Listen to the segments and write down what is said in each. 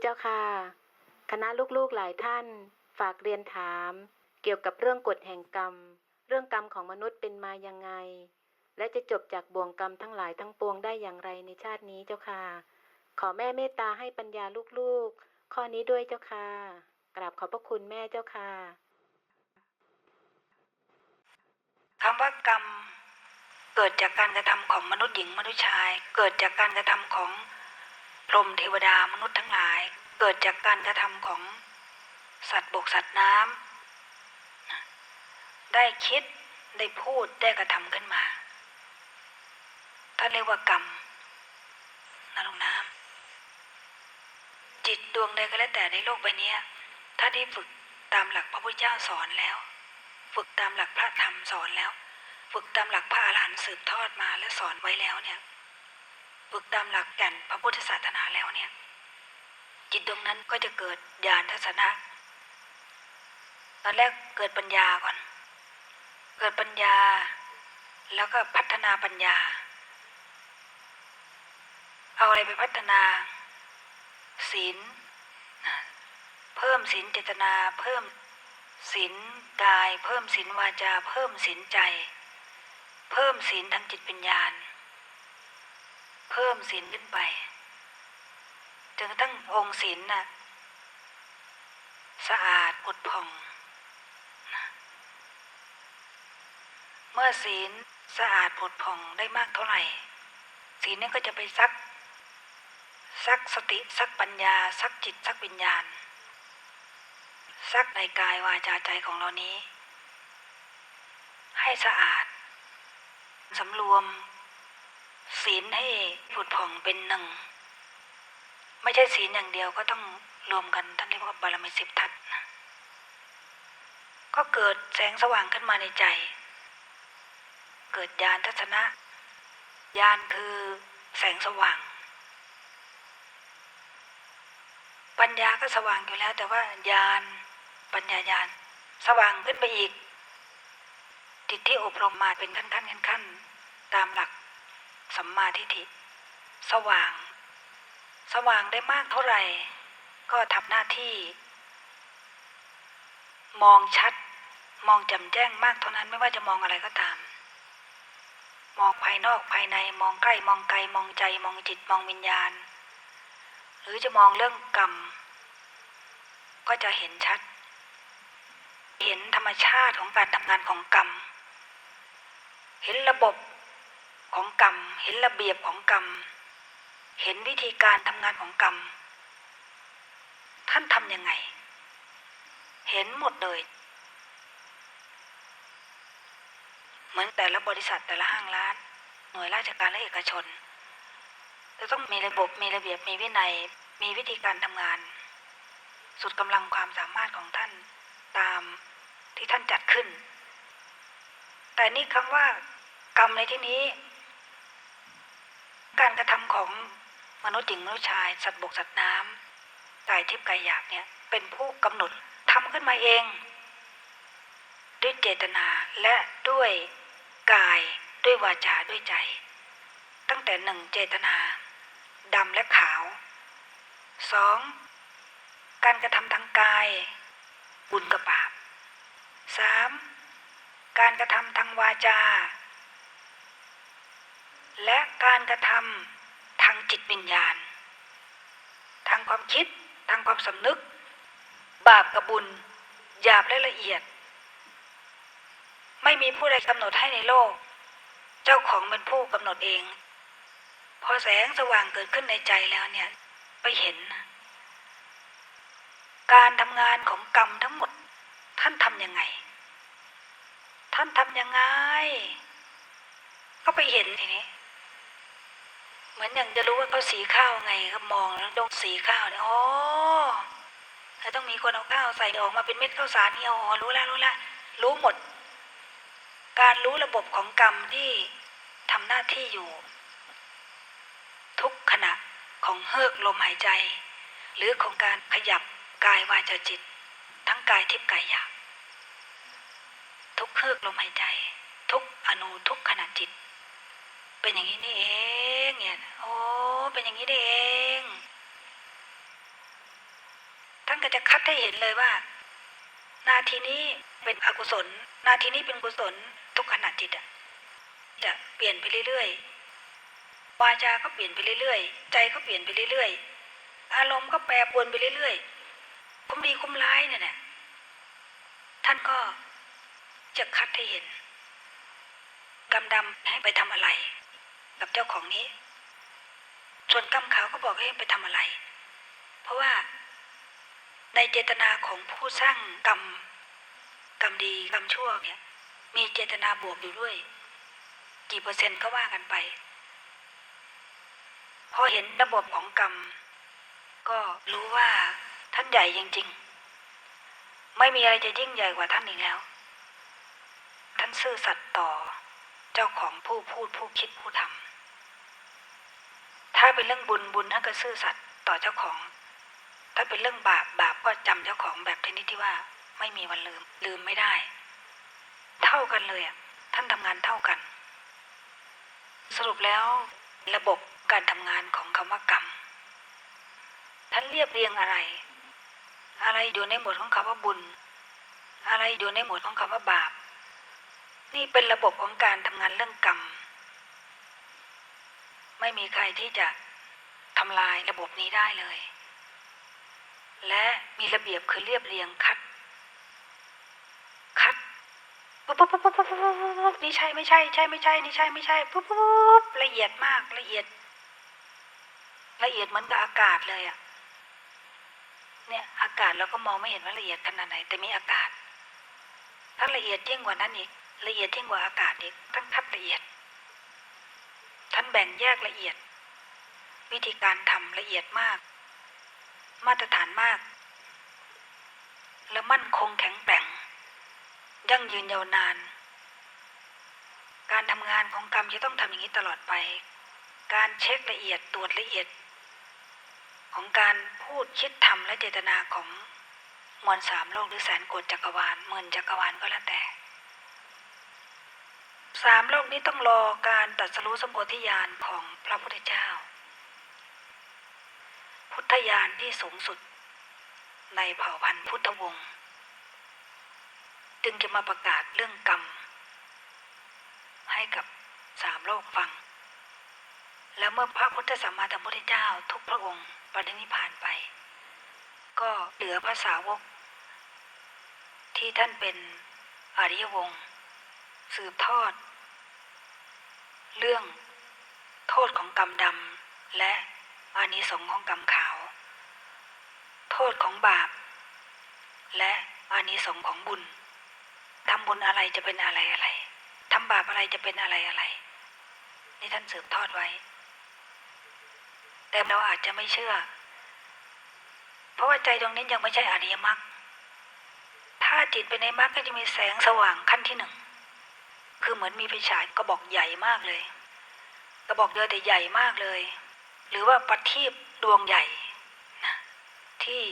เจ้าค่ะ คณะลูกๆหลายท่าน ฝากเรียนถาม เกี่ยวกับเรื่องกฎแห่งกรรม เรื่องกรรมของมนุษย์เป็นมายังไง และจะจบจากบ่วงกรรมทั้งหลายทั้งปวงได้อย่างไรในชาตินี้เจ้าค่ะ ขอแม่เมตตาให้ปัญญาลูกๆ ข้อนี้ด้วยเจ้าค่ะ กราบขอบพระคุณแม่เจ้าค่ะคำว่ากรรม เกิดจากการกระทำของมนุษย์หญิงมนุษย์ชาย เกิดจากการกระทำของ พรมเทวดามนุษย์ทั้งหลายเกิดจากการกระทำของสัตว์บกสัตว์น้ำได้คิดได้พูดได้กระทำขึ้นมาท่านเรียกว่ากรรมนะลงน้ำจิตดวงใดก็แล้วแต่ในโลกใบนี้ถ้าได้ฝึกตามหลักพระพุทธเจ้าสอนแล้ว ฝึกตามหลักพระธรรมสอนแล้ว ฝึกตามหลักพระอรหันต์สืบทอดมาและสอนไว้แล้วเนี่ย ฝึกตามหลักแก่นพระพุทธศาสนาแล้วเนี่ย จิตดวงนั้นก็จะเกิดญาณทัศนะ ตอนแรกเกิดปัญญาก่อน เกิดปัญญา แล้วก็พัฒนาปัญญา เอาอะไรไปพัฒนา ศีลเพิ่มศีลเจตนา เพิ่มศีลกาย เพิ่มศีลวาจา เพิ่มศีลใจ เพิ่มศีลทางจิตปัญญาณ พิ่มศีลขึ้นไปจนกระทั่งองค์ศีลน่ะสะอาดผุดผ่อง เมื่อศีลสะอาดผุดผ่องได้มากเท่าไหร่ ศีลนี้ก็จะไปซัก ซักสติซักปัญญา ซักจิตซักวิญญาณ ซักในกายวาจาใจของเรานี้ ให้สะอาดสำรวม ศีลให้ผุดผ่องเป็นหนึ่ง ไม่ใช่ศีลอย่างเดียวก็ต้องรวมกันท่านเรียกว่าบารมีสิบทัศนะก็เกิดแสงสว่างขึ้นมาในใจ เกิดญาณทัศนะญาณคือแสงสว่าง ปัญญาก็สว่างอยู่แล้ว แต่ว่าญาณปัญญาญาณสว่างขึ้นไปอีกจิตที่อบรมมาเป็นขั้นขั้นขั้นขั้นตามหลัก สัมมาทิฏฐิ สว่าง สว่างได้มากเท่าไหร่ ก็ทำหน้าที่ มองชัด มองจ่มแจ้งมากเท่านั้นไม่ว่าจะมองอะไรก็ตาม มองภายนอกภายในมองใกล้มองไกลมองใจ มองจิตมองวิญญาณ หรือจะมองเรื่องกรรม ก็จะเห็นชัด เห็นธรรมชาติของการทำงานของกรรม เห็นระบบ ของกรรม เห็นระเบียบของกรรม เห็นวิธีการทำงานของกรรม ท่านทำยังไง เห็นหมดเลย เหมือนแต่ละบริษัทแต่ละห้างร้าน หน่วยราชการและเอกชนจะต้องมีระบบมีระเบียบมีวินัย มีวิธีการทำงาน สุดกำลังความสามารถของท่านตามที่ท่านจัดขึ้น แต่นี่คำว่ากรรมในที่นี้ การกระทำของมนุษย์หญิงมนุษย์ชายสัตว์บกสัตว์น้ำกายทิพย์กายหยาบเนี่ยเป็นผู้กำหนดทำขึ้นมาเอง ด้วยเจตนาและด้วยกายด้วยวาจาด้วยใจ ตั้งแต่หนึ่งเจตนาดำและขาวสองการกระทำทางกาย บุญกับบาปสามการกระทำทางวาจา และการกระทำทางจิตวิญญาณ ทางความคิด ทางความสำนึก บาปกับบุญหยาบและละเอียด ไม่มีผู้ใดกำหนดให้ในโลก เจ้าของเป็นผู้กำหนดเอง พอแสงสว่างเกิดขึ้นในใจแล้วเนี่ยไปเห็น การทำงานของกรรมทั้งหมด ท่านทำยังไง ท่านทำยังไง ก็ไปเห็นทีนี้ เหมือนอย่างจะรู้ว่าเขาสีข้าวไงก็มองแล้วดงสีข้าวเนี่ยอ๋อแล้วต้องมีคนเอาข้าวใส่ออกมาเป็นเม็ดข้าวสารนี่อ๋อรู้ล้วรู้ล้วรู้หมด การรู้ระบบของกรรมที่ทำหน้าที่อยู่ ทุกขณะของเฮือกลมหายใจ หรือของการขยับกายวาจาจิต ทั้งกายทิพย์กายหยาบทุกเฮือกลมหายใจ ทุกอนูทุกขณะจิต เป็นอย่างนี้นี่เอง เนี่ยโอ้เป็นอย่างนี้เองท่านก็จะคัดให้เห็นเลยว่า นาทีนี้เป็นอกุศล นาทีนี้เป็นกุศลทุกขณะจิตอะจะเปลี่ยนไปเรื่อยๆวาจาก็เปลี่ยนไปเรื่อยๆ ใจก็เปลี่ยนไปเรื่อยๆ อารมณ์ก็แปรปรวนไปเรื่อยๆ คุ้มดีคุ้มร้ายเนี่ยนะท่านก็จะคัดให้เห็นกำดำให้ไปทำอะไร กับเจ้าของนี้ ส่วนกำขาวก็บอกให้ไปทำอะไร เพราะว่าในเจตนาของผู้สร้างกรรมกรรมดีกรรมชั่วเนี่ย มีเจตนาบวกอยู่ด้วย กี่เปอร์เซ็นต์ก็ว่ากันไป พอเห็นระบบของกรรม ก็รู้ว่าท่านใหญ่จริงๆ ไม่มีอะไรจะยิ่งใหญ่กว่าท่านอีกแล้ว ท่านซื่อสัตย์ต่อเจ้าของผู้พูดผู้คิดผู้ทำาเป็นเรื่องบุญบุญท่านก็ซื่อสัตย์ต่อเจ้าของ ถ้าเป็นเรื่องบาปบาปก็จำเจ้าของแบบชนิดที่ว่าไม่มีวันลืม ลืมไม่ได้ เท่ากันเลยอะท่านทำงานเท่ากัน สรุปแล้วระบบการทำงานของคำว่ากรรมท่านเรียบเรียงอะไร อะไรอยู่ในหมวดของคำว่าบุญ อะไรอยู่ในหมวดของคำว่าบาป นี่เป็นระบบของการทำงานเรื่องกรรม ไม่มีใครที่จะทำลายระบบนี้ได้เลย และมีระเบียบคือเรียบเรียงคัด คัดปุ๊บปุ๊บปุ๊บปุ๊บปุ๊บปุ๊บนี่ใช่ไม่ใช่ใช่ไม่ใช่นี่ใช่ไม่ใช่ปุ๊บปุ๊บละเอียดมากละเอียด ละเอียดเหมือนกับอากาศเลยอะเนี่ยอากาศเราก็มองไม่เห็นว่าละเอียดขนาดไหน แต่มีอากาศ ถ้าละเอียดยิ่งกว่านั้นอีกละเอียดยิ่งกว่าอากาศอีกท่านคัดละเอียด ท่านแบ่งแยกละเอียด วิธีการทำละเอียดมาก มาตรฐานมาก และมั่นคงแข็งแกร่ง ยั่งยืนยาวนาน การทำงานของกรรมจะต้องทำอย่างนี้ตลอดไป การเช็คละเอียดตรวจละเอียด ของการพูดคิดทำและเจตนาของมวลสามโลกหรือแสนโกฏจักรวาลหมื่นจักรวาลก็แล้วแต่ สามโลกนี้ต้องรอการตรัสรู้สมโพธิญาณของพระพุทธเจ้า พุทธญาณที่สูงสุด ในเผ่าพันธุ์พุทธวงศ์จึงจะมาประกาศเรื่องกรรม ให้กับสามโลกฟัง แล้วเมื่อพระพุทธสัมมาสัมพุทธเจ้าทุกพระองค์ปรินิพพานไป ก็เหลือพระสาวก ที่ท่านเป็นอริยวงศ์สืบทอด เรื่อง โทษของกรรมดำและอานิสงส์ของกรรมขาว โทษของบาป และอานิสงส์ของบุญทำบุญอะไรจะเป็นอะไรอะไรทำบาปอะไรจะเป็นอะไรอะไร นี่ท่านสืบทอดไว้ แต่เราอาจจะไม่เชื่อ เพราะว่าใจตรงนี้ยังไม่ใช่อริยมรรคถ้าจิตไปในมรรคก็จะมีแสงสว่างขั้นที่หนึ่ง คือเหมือนมีไฟฉายกระบอกใหญ่มากเลย กระบอกเดียวแต่ใหญ่มากเลย หรือว่าประทีปดวงใหญ่นะที่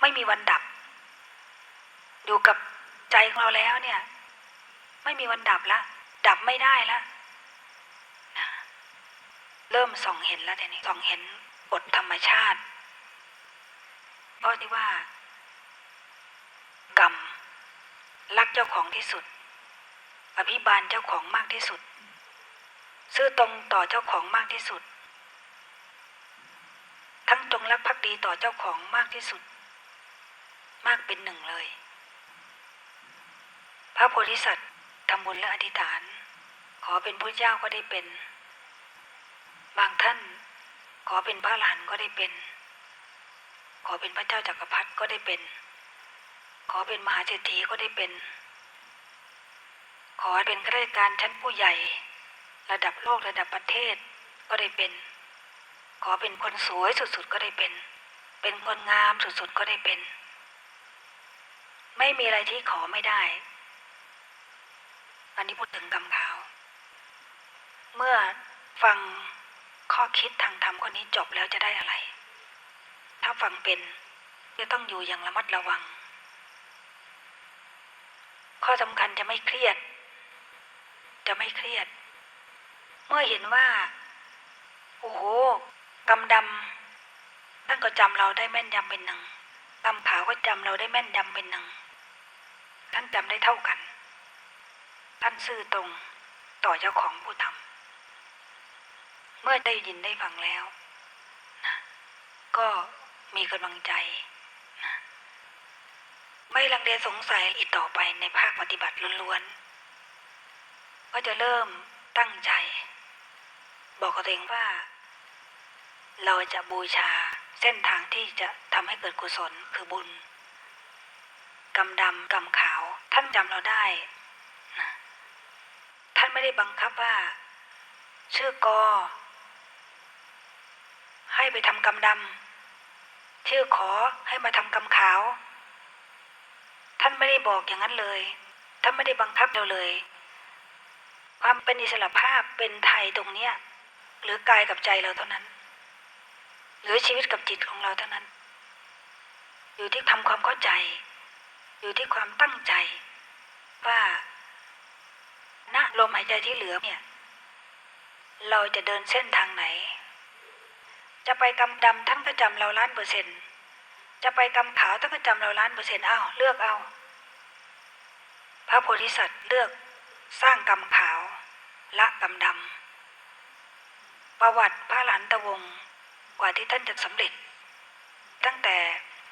ไม่มีวันดับ อยู่กับใจของเราแล้วเนี่ย ไม่มีวันดับละ ดับไม่ได้ละนะเริ่มส่องเห็นแล้วทีนี้ส่องเห็นกฎธรรมชาติเพราะที่ว่ากรรมรักเจ้าของที่สุด อภิบาลเจ้าของมากที่สุด ซื่อตรงต่อเจ้าของมากที่สุด ทั้งจงรักภักดีต่อเจ้าของมากที่สุด มากเป็นหนึ่งเลย พระโพธิสัตว์ทำบุญและอธิษฐาน ขอเป็นพระเจ้าก็ได้เป็น บางท่าน ขอเป็นพระหลานก็ได้เป็น ขอเป็นพระเจ้าจักรพรรดิก็ได้เป็น ขอเป็นมหาเศรษฐีก็ได้เป็น ขอเป็นข้าราชการชั้นผู้ใหญ่ ระดับโลกระดับประเทศก็ได้เป็น ขอเป็นคนสวยสุดๆก็ได้เป็น เป็นคนงามสุดๆก็ได้เป็น ไม่มีอะไรที่ขอไม่ได้ อันนี้พูดถึงกรรมขาว เมื่อฟังข้อคิดทางธรรมข้อนี้จบแล้วจะได้อะไร ถ้าฟังเป็นจะต้องอยู่อย่างระมัดระวัง ข้อสำคัญจะไม่เครียด จะไม่เครียด เมื่อเห็นว่า โอ้โหกรรมดำท่านก็จำเราได้แม่นยำเป็นหนึ่งกกรรมขาวก็จำเราได้แม่นยำเป็นหนึ่งท่านจำได้เท่ากัน ท่านซื่อตรงต่อเจ้าของผู้ทำเมื่อได้ยินได้ฟังแล้วนะก็มีกำลังใจนะไม่ลังเลสงสัยอีกต่อไปในภาคปฏิบัติล้วนๆ ก็จะเริ่มตั้งใจ บอกกับตัวเองว่า เราจะบูชาเส้นทางที่จะทำให้เกิดกุศลคือบุญกรรมดำกรรมขาวท่านจำเราได้นะท่านไม่ได้บังคับว่า ชื่อกอ ให้ไปทำกรรมดำชื่อขอให้มาทำกรรมขาว ท่านไม่ได้บอกอย่างนั้นเลย ท่านไม่ได้บังคับเราเลย ความเป็นอิสระภาพเป็นไทยตรงเนี้ยหรือกายกับใจเราเท่านั้น หรือชีวิตกับจิตของเราเท่านั้น อยู่ที่ทำความเข้าใจ อยู่ที่ความตั้งใจ ว่าณลมหายใจที่เหลือเนี่ย เราจะเดินเส้นทางไหน จะไปกำดำท่านก็จำเราล้านเปอร์เซ็นต์จะไปกำขาวท่านก็จำเราล้านเปอร์เซ็นต์อ้าวเลือกเอา พระโพธิสัตว์เลือกสร้างกรรมขาว ละกรรมดำ ประวัติพระหลานตะวงศ์กว่าที่ท่านจะสำเร็จ ตั้งแต่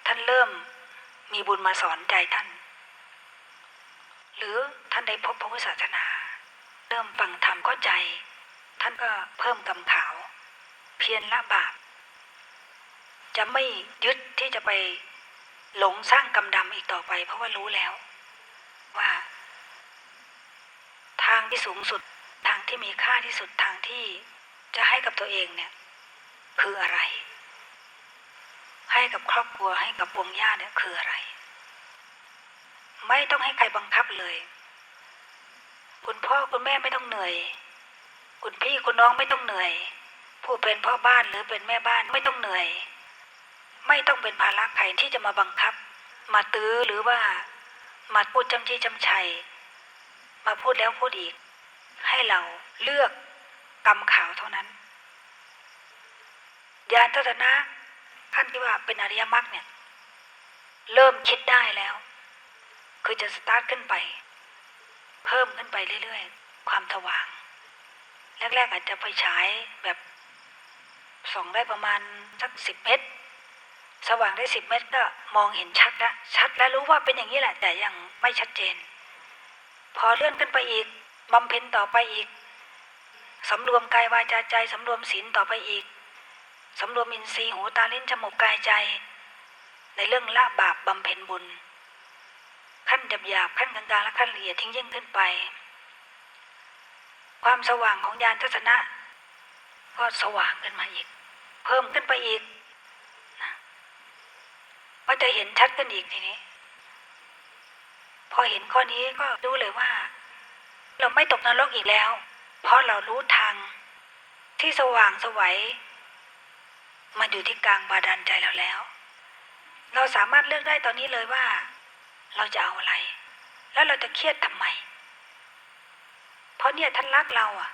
ท่านเริ่มมีบุญมาสอนใจท่าน หรือท่านได้พบพระพุทธศาสนา เริ่มฟังธรรมเข้าใจ ท่านก็เพิ่มกรรมขาว เพียรละบาป จะไม่ยึดที่จะไปหลงสร้างกรรมดำอีกต่อไป เพราะว่ารู้แล้ว ว่า ทางที่สูงสุดทางที่มีค่าที่สุดทางที่ จะให้กับตัวเองเนี่ย คืออะไร ให้กับครอบครัวให้กับวงญาติเนี่ยคืออะไร ไม่ต้องให้ใครบังคับเลย คุณพ่อคุณแม่ไม่ต้องเหนื่อย คุณพี่คุณน้องไม่ต้องเหนื่อย ผู้เป็นพ่อบ้านหรือเป็นแม่บ้านไม่ต้องเหนื่อย ไม่ต้องเป็นภาระใครที่จะมาบังคับ มาตื้อหรือว่ามาพูดจำจี้จำชัย มาพูดแล้วพูดอีก ให้เราเลือก กรรมขาวเท่านั้นยานทัศนะท่านที่ว่าเป็นอริยมรรคเนี่ย เริ่มคิดได้แล้ว คือจะสตาร์ทขึ้นไป เพิ่มขึ้นไปเรื่อยๆ ความสว่าง แรกๆอาจจะไปฉายแบบส่องได้ประมาณสักสิบเมตร สว่างได้สิบเมตรก็มองเห็นชัดแล้วชัดแล้วรู้ว่าเป็นอย่างนี้แหละ แต่ยังไม่ชัดเจน พอเลื่อนขึ้นไปอีกบำเพ็ญต่อไปอีก สำรวมกายวาจาใจ สำรวมศีลต่อไปอีก สำรวมอินทรีย์หูตาลิ้นจมูกกายใจ ในเรื่องละบาปบำเพ็ญบุญ ขั้นหยาบยาบขั้นกลางๆและขั้นละเอียดทิ้งยิ่งขึ้นไป ความสว่างของยานทัศนะ ก็สว่างขึ้นมาอีก เพิ่มขึ้นไปอีกนะก็จะเห็นชัดขึ้นอีกทีนี้ พอเห็นข้อนี้ก็รู้เลยว่า เราไม่ตกนรกอีกแล้ว เพราะเรารู้ทางที่สว่างสวัยมาอยู่ที่กลางบาดาลใจเราแล้ว เราสามารถเลือกได้ตอนนี้เลยว่า เราจะเอาอะไร แล้วเราจะเครียดทำไม เพราะเนี่ยท่านรักเราอะ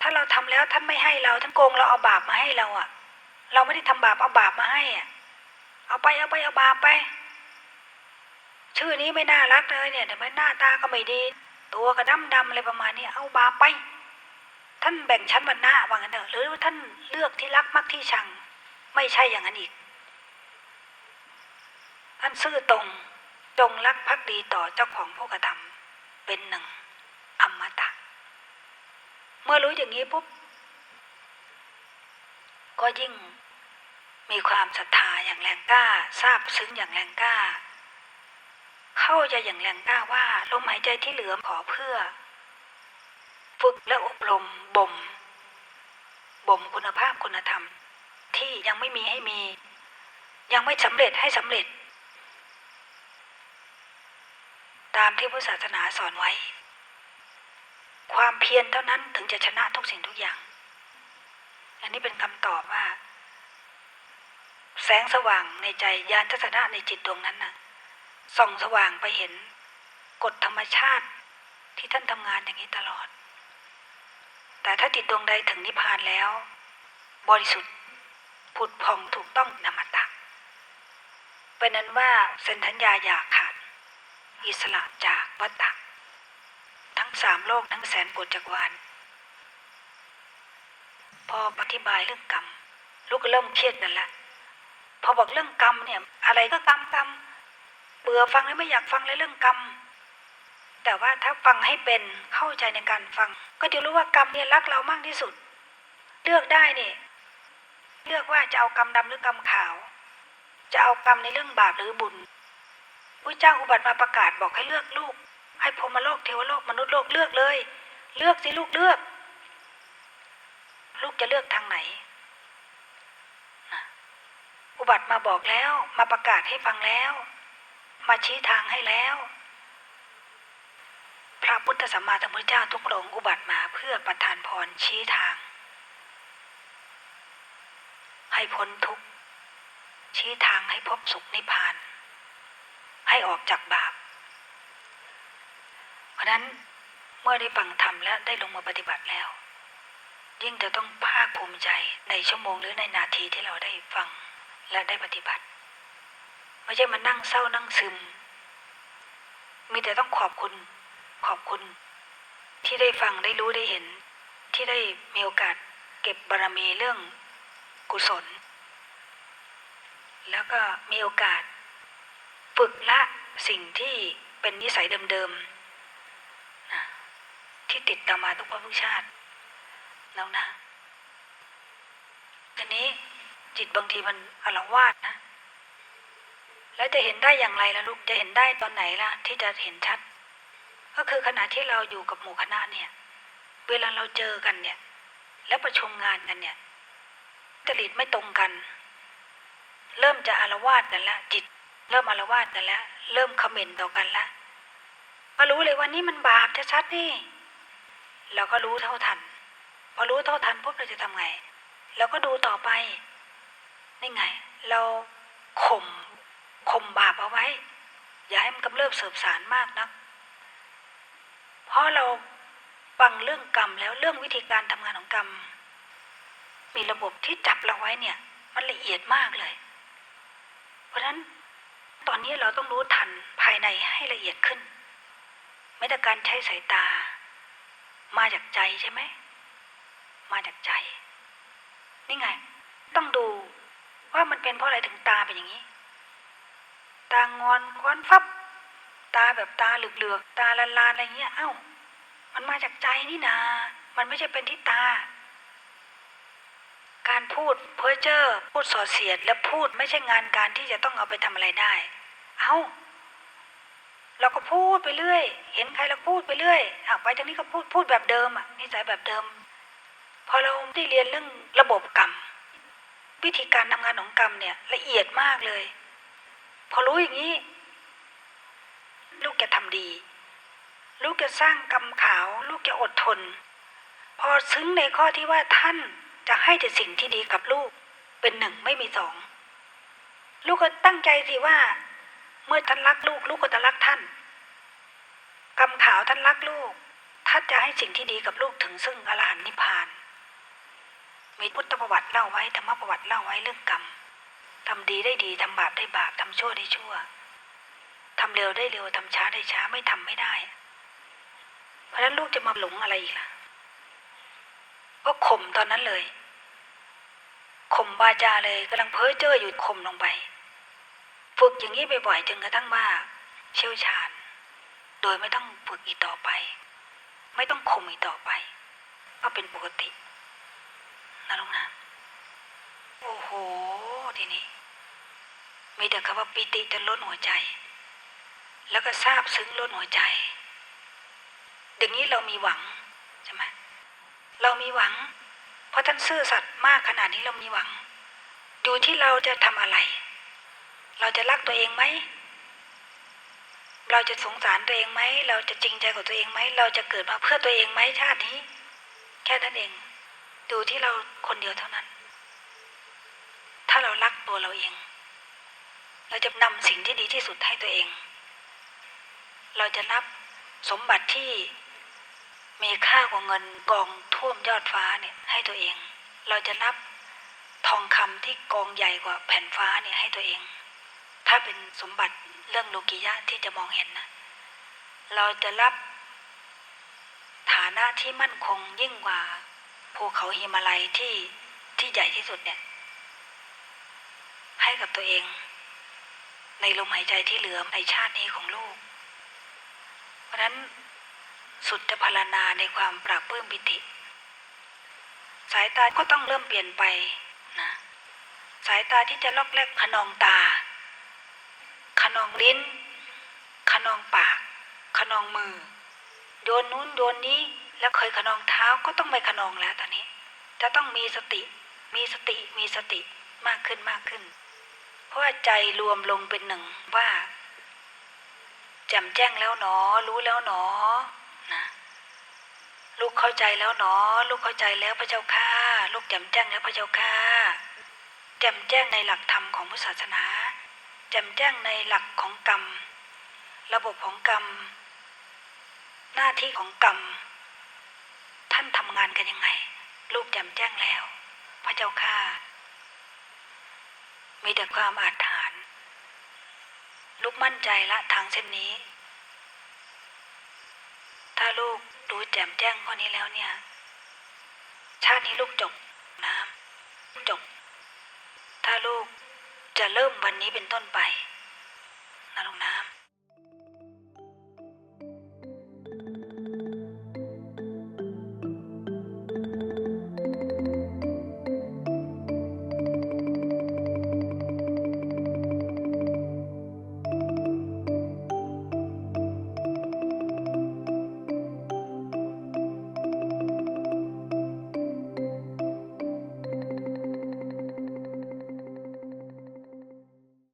ถ้าเราทำแล้วท่านไม่ให้เราท่านโกงเราเอาบาปมาให้เราอะเราไม่ได้ทำบาปเอาบาปมาให้อะเอาไปเอาไปเอาบาปไป ชื่อนี้ไม่น่ารักเลยเนี่ยแต่ไม่หน้าตาก็ไม่ดี ตัวก็ดำดำอะไรประมาณนี้เอาบาไป ท่านแบ่งชั้นวรรณะว่างั้นเถอะหรือว่าท่านเลือกที่รักมักที่ชัง ไม่ใช่อย่างนั้นอีกท่านซื่อตรงจงรักภักดีต่อเจ้าของผู้กระทำเป็นหนึ่งอมตะ เมื่อรู้อย่างนี้ปุ๊บก็ยิ่งมีความศรัทธาอย่างแรงกล้าทราบซึ้งอย่างแรงกล้า เข้าใจอย่างแรงกล้าว่าลมหายใจที่เหลือขอเพื่อ ฝึกและอบรมบ่มบ่มคุณภาพคุณธรรม ที่ยังไม่มีให้มี ยังไม่สำเร็จให้สำเร็จ ตามที่พุทธศาสนาสอนไว้ ความเพียรเท่านั้นถึงจะชนะทุกสิ่งทุกอย่าง อันนี้เป็นคำตอบว่า แสงสว่างในใจยานทัศนะในจิตดวงนั้นน่ะ ส่องสว่างไปเห็นกฎธรรมชาติที่ท่านทำงานอย่างนี้ตลอด แต่ถ้าจิตดวงใดถึงนิพพานแล้ว บริสุทธิ์ผุดผ่องถูกต้องนามตะเป็นนั้นว่าเซนสัญญาอย่าขาด อิสระจากวัฏฏะทั้งสามโลกทั้งแสนโกฏจักวาลพออธิบายเรื่องกรรม ลูกก็เริ่มเครียดกันละพอบอกเรื่องกรรมเนี่ย อะไรก็กรรมกรรม เบื่อฟังแล้วไม่อยากฟังเลยเรื่องกรรม แต่ว่าถ้าฟังให้เป็นเข้าใจในการฟัง ก็จะรู้ว่ากรรมเนี่ยรักเรามากที่สุด เลือกได้เนี่ยเลือกว่าจะเอากรรมดำหรือกรรมขาว จะเอากรรมในเรื่องบาปหรือบุญพระเจ้าอุบัติมาประกาศบอกให้เลือกลูก ให้พรมโลกเทวโลกมนุษย์โลกเลือกเลย เลือกสิลูกเลือก ลูกจะเลือกทางไหนอุบัติมาบอกแล้วมาประกาศให้ฟังแล้ว มาชี้ทางให้แล้ว พระพุทธสัมมาสัมพุทธเจ้าทุกพระองค์อุบัติมาเพื่อประทานพรชี้ทาง ให้พ้นทุกข์ชี้ทางให้พบสุขนิพพาน ให้ออกจากบาป เพราะนั้นเมื่อได้ฟังธรรมและได้ลงมาปฏิบัติแล้ว ยิ่งจะต้องภาคภูมิใจในชั่วโมงหรือในนาทีที่เราได้ฟังและได้ปฏิบัติ ไม่ใช่มานั่งเศร้านั่งซึม มีแต่ต้องขอบคุณ ขอบคุณ ที่ได้ฟังได้รู้ได้เห็น ที่ได้มีโอกาสเก็บบารมีเรื่องกุศล แล้วก็มีโอกาส ฝึกละสิ่งที่เป็นนิสัยเดิมๆที่ติดตามมาทุกภพทุกชาติแล้วนะทีนี้จิตบางทีมันอาวาสนะ แล้วจะเห็นได้อย่างไรล่ะลูกจะเห็นได้ตอนไหนล่ะ ที่จะเห็นชัด ก็คือขณะที่เราอยู่กับหมู่คณะเนี่ย เวลาเราเจอกันเนี่ย แล้วประชุมงานกันเนี่ยจริตไม่ตรงกัน เริ่มจะอารวาสกันแล้วจิต เริ่มอารวาสกันแล้วเริ่มคอมเมนต์ต่อกันแล้วก็รู้เลยว่านี่มันบาปชัดๆนี่เราก็รู้เท่าทัน พอรู้เท่าทันปุ๊บเราจะทำไงเราก็ดูต่อไปนี่ไง เราข่ม ข่มบาปเอาไว้ อย่าให้มันกำเริบเสบสารมากนัก เพราะเราฟังเรื่องกรรมแล้วเรื่องวิธีการทำงานของกรรม มีระบบที่จับเราไว้เนี่ย มันละเอียดมากเลย เพราะฉะนั้นตอนนี้เราต้องรู้ทันภายในให้ละเอียดขึ้น ไม่แต่การใช้สายตา มาจากใจใช่ไหม มาจากใจ นี่ไง ต้องดูว่ามันเป็นเพราะอะไรถึงตาเป็นอย่างนี้ ตางอนควันฟับ ตาแบบตาเหลือกๆตาลานๆอะไรเงี้ย เอ้า มันมาจากใจนี่นา มันไม่ใช่เป็นที่ตา การพูดเพ้อเจ้อพูดส่อเสียดและพูดไม่ใช่งานการที่จะต้องเอาไปทำอะไรได้ เอา้าเราก็พูดไปเรื่อย เห็นใครเราพูดไปเรื่อยอะไปทางนี้ก็พูดพูดแบบเดิมอะนิสัยแบบเดิม พอเราได้เรียนเรื่องระบบกรรม วิธีการทำงานของกรรมเนี่ยละเอียดมากเลย พอรู้อย่างนี้ ลูกจะทำดี ลูกจะสร้างกรรมขาว ลูกจะอดทน พอซึ้งในข้อที่ว่าท่านจะให้แต่สิ่งที่ดีกับลูกเป็นหนึ่งไม่มีสองลูกก็ตั้งใจสิว่า เมื่อท่านรักลูก ลูกก็จะรักท่านกรรมขาวท่านรักลูกท่านจะให้สิ่งที่ดีกับลูกถึงซึ่งอรหันต์นิพพานมีพุทธประวัติเล่าไว้ธรรมประวัติเล่าไว้เรื่องกรรม ทำดีได้ดีทำบาปได้บาปทำชั่วได้ชั่วทำเร็วได้เร็วทำช้าได้ช้าไม่ทำไม่ได้ เพราะนั้นลูกจะมาหลงอะไรอีกล่ะก็ข่มตอนนั้นเลยข่มวาจาเลยกำลังเพ้อเจ้ออยู่ข่มลงไป ฝึกอย่างนี้บ่อยๆจนกระทั่งว่า เชี่ยวชาญ โดยไม่ต้องฝึกอีกต่อไป ไม่ต้องข่มอีกต่อไป ก็เป็นปกตินะลูกนะโอ้โห ทีนี้ มีแต่คำว่าปิติจะล้นหัวใจ แล้วก็ซาบซึ้งล้นหัวใจอย่างนี้เรามีหวังใช่ไหมเรามีหวัง เพราะท่านซื่อสัตย์มากขนาดนี้เรามีหวัง อยู่ที่เราจะทำอะไร เราจะรักตัวเองไหม เราจะสงสารตัวเองไหม เราจะจริงใจกับตัวเองไหม เราจะเกิดมาเพื่อตัวเองไหมชาตินี้ แค่นั้นเอง ดูที่เราคนเดียวเท่านั้น เรารักตัวเราเอง เราจะนำสิ่งที่ดีที่สุดให้ตัวเอง เราจะรับสมบัติที่มีค่ากว่าเงินกองท่วมยอดฟ้าเนี่ยให้ตัวเอง เราจะรับทองคำที่กองใหญ่กว่าแผ่นฟ้าเนี่ยให้ตัวเอง ถ้าเป็นสมบัติเรื่องโลกิยะที่จะมองเห็นนะ เราจะรับฐานะที่มั่นคงยิ่งกว่าภูเขาหิมาลัยที่ที่ใหญ่ที่สุดเนี่ย ให้กับตัวเอง ในลมหายใจที่เหลือในชาตินี้ของลูก เพราะนั้นสุดจะพารณาในความปราบปลื้มปิติ สายตาก็ต้องเริ่มเปลี่ยนไปนะสายตาที่จะลอกแลกขนองตา ขนองลิ้น ขนองปาก ขนองมือโยนนู้นโยนนี้แล้วเคยขนองเท้าก็ต้องไม่ขนองแล้วตอนนี้ จะต้องมีสติ มีสติ มีสติมากขึ้นมากขึ้น เพราะใจรวมลงเป็นหนึ่งว่าแจ่มแจ้งแล้วหนอ รู้แล้วหนอนะลูกเข้าใจแล้วหนอ ลูกเข้าใจแล้วพระเจ้าค่ะลูกแจ่มแจ้งแล้วพระเจ้าค่ะแจ่มแจ้งในหลักธรรมของพุทธศาสนาแจ่มแจ้งในหลักของกรรม ระบบของกรรม หน้าที่ของกรรม ท่านทำงานกันยังไง ลูกแจ่มแจ้งแล้ว พระเจ้าค่ะ มีแต่ความอาถรรพ์ลูกมั่นใจละทางเส้นนี้ ถ้าลูกรู้แจ่มแจ้งข้อนี้แล้วเนี่ย ชาตินี้ลูกจบนะจบ ถ้าลูกจะเริ่มวันนี้เป็นต้นไปนะลูกนะ